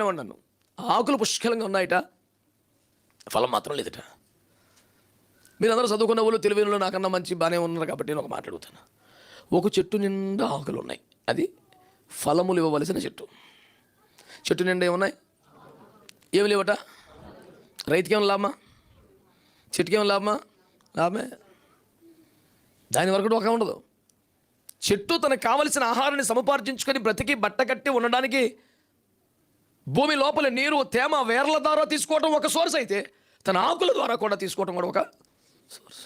నన్ను. ఆకులు పుష్కలంగా ఉన్నాయట. ఫలం మాత్రం లేదట. మీరందరూ చదువుకున్న వాళ్ళు తెలివిలో నాకన్నా మంచి బాగానే ఉన్నారు కాబట్టి నేను ఒక మాట ఒక చెట్టు నిండా ఆకులు ఉన్నాయి. అది ఫలములు ఇవ్వవలసిన చెట్టు. చెట్టు నిండా ఏమున్నాయి ఏమి లేవట? రైతుకేం లాభమా? చెట్టుకి లాభమా? లాభమే. దాని వరకు ఒక ఉండదు. చెట్టు తనకు కావలసిన ఆహారాన్ని సముపార్జించుకొని బ్రతికి బట్ట కట్టి ఉండడానికి భూమి లోపల నీరు తేమ వేర్ల ద్వారా తీసుకోవడం ఒక సోర్స్ అయితే తన ఆకుల ద్వారా కూడా తీసుకోవడం కూడా ఒక source.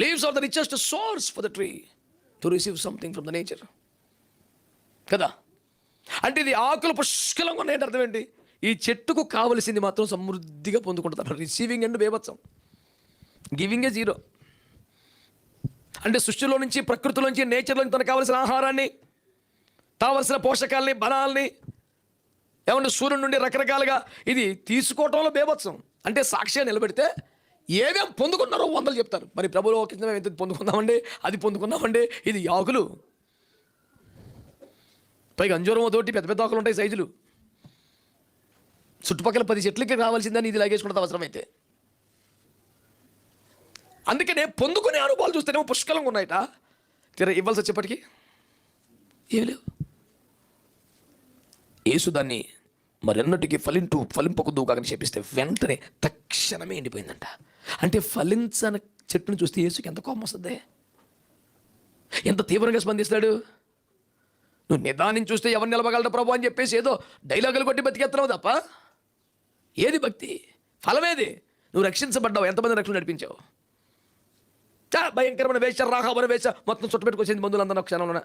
Leaves are the richest source for the tree to receive something from the nature కదా? అంటే ఇది ఆకులు పుష్కలంగా ఉన్నాయంటే అర్థం ఏంటి? ఈ చెట్టుకు కావలసింది మాత్రం సమృద్ధిగా పొందుకుంటారు రిసీవింగ్ అండ్ బేబత్సం గివింగ్ ఏ జీరో అంటే సృష్టిలో నుంచి ప్రకృతిలోంచి నేచర్లోంచి తనకు కావలసిన ఆహారాన్ని కావలసిన పోషకాలని బలాల్ని ఏమంటే సూర్యుడి నుండి రకరకాలుగా ఇది తీసుకోవటంలో బేభత్సం. అంటే సాక్షిగా నిలబెడితే ఏమేం పొందుకున్నారో వందలు చెప్తారు. మరి ప్రభులో కింద మేము ఎంత పొందుకున్నామండి? అది పొందుకున్నామండి. ఇది ఆకులు పైగా అంజూరం తోటి పెద్ద పెద్ద ఆకులు ఉంటాయి సైజులు. చుట్టుపక్కల పది చెట్లకి కావాల్సిందని ఇది లాగేసుకున్నది అవసరమైతే. అందుకనే పొందుకునే అనుభవాలు చూస్తేనేమో పుష్కలంగా ఉన్నాయట. తీరా ఇవ్వాల్సి వచ్చేప్పటికి ఏం లేవు. యేసు దాన్ని మరెన్నటికి ఫలింటు ఫలింపకుదు కాకని చెప్పిస్తే వెంటనే తక్షణమే ఎండిపోయిందంట. అంటే ఫలించని చెట్టును చూస్తే యేసుకి ఎంత కోపం వస్తుంది? ఎంత తీవ్రంగా స్పందిస్తాడు? నువ్వు నిదానం చూస్తే ఎవరు నిలవగలడు ప్రభు అని చెప్పేసి ఏదో డైలాగులు కొట్టి బతికేస్తున్నావు తప్ప? ఏది భక్తి? ఫలమేది? నువ్వు రక్షించబడ్డావు ఎంతమంది రక్షణ నడిపించావు? చా భయంకరమైన వేష రాహమైన వేష మొత్తం చుట్టుపెట్టుకొచ్చింది బంధువులందరూ క్షణంలోనే.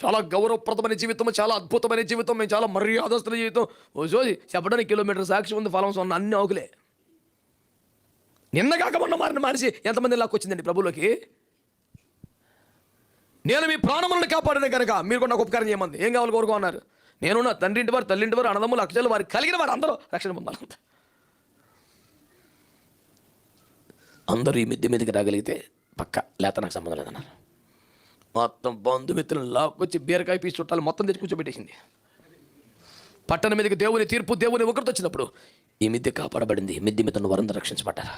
చాలా గౌరవప్రదమైన జీవితం చాలా అద్భుతమైన జీవితం మేము చాలా మర్యాదస్తుల జీవితం. ఓ జోది చెప్పడానికి కిలోమీటర్ సాక్షి ఉంది ఫలం ఉన్న అన్ని ఆకులే. నిన్న కాక మొన్న మారిన మనిషి ఎంతమంది లాక్కొచ్చిందండి ప్రభులోకి నేను మీ ప్రాణములను కాపాడిన కనుక మీరు కూడా నాకు ఉపకారం చేయమంది. ఏం కావాలి కోరుకో అన్నారు. నేను నా తండ్రి ఇంటి వారు తల్లింటి వారు అన్నదమ్ములు అక్షలు వారు కలిగిన వారు అందరూ రక్షణ పొందాలంత అందరూ ఈ మిద్దె మీదకి రాగలిగితే పక్క లేత నాకు సంబంధం లేదన్నారు. మొత్తం బంధుమిత్రులను లాక్కొచ్చి బీరకాయ పీసు చుట్టాలు మొత్తం తెచ్చి కూర్చోబెట్టేసింది. పట్టణ మీదకి దేవుని తీర్పు దేవుని ఒకరితో వచ్చినప్పుడు ఈ మిద్దె కాపాడబడింది. మిద్దె మీద వరంద రక్షించబడ్డారు.